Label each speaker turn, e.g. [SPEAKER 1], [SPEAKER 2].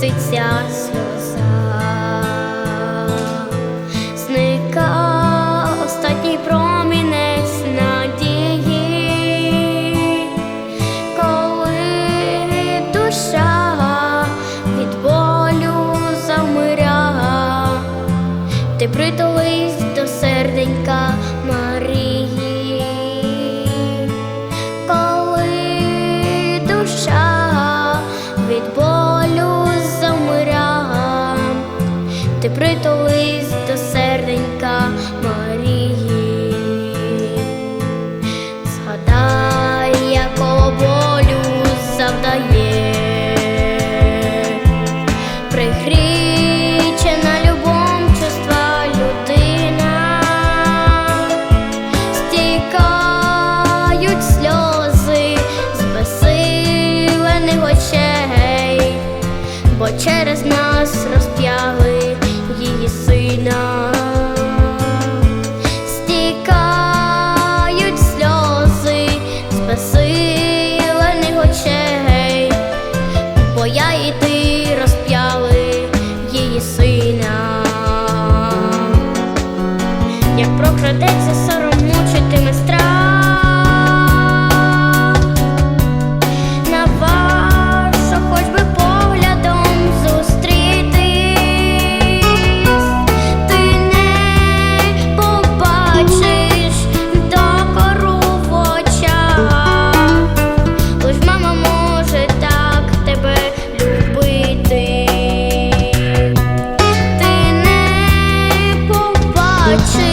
[SPEAKER 1] труситься сльоза, зника остатній промінець надії, коли душа від болю замиря, ти притулись до серденька притулись до серденька Марії, згадай, якого болю завдає, пригрічена любом чувства людина, стікають сльози з безсилених очей, бо через нас. придеться сором мучитиме страх на вашу хоч би поглядом зустрітись, ти не побачиш докору в очах, лиш мама може так тебе любити. Ти не побачиш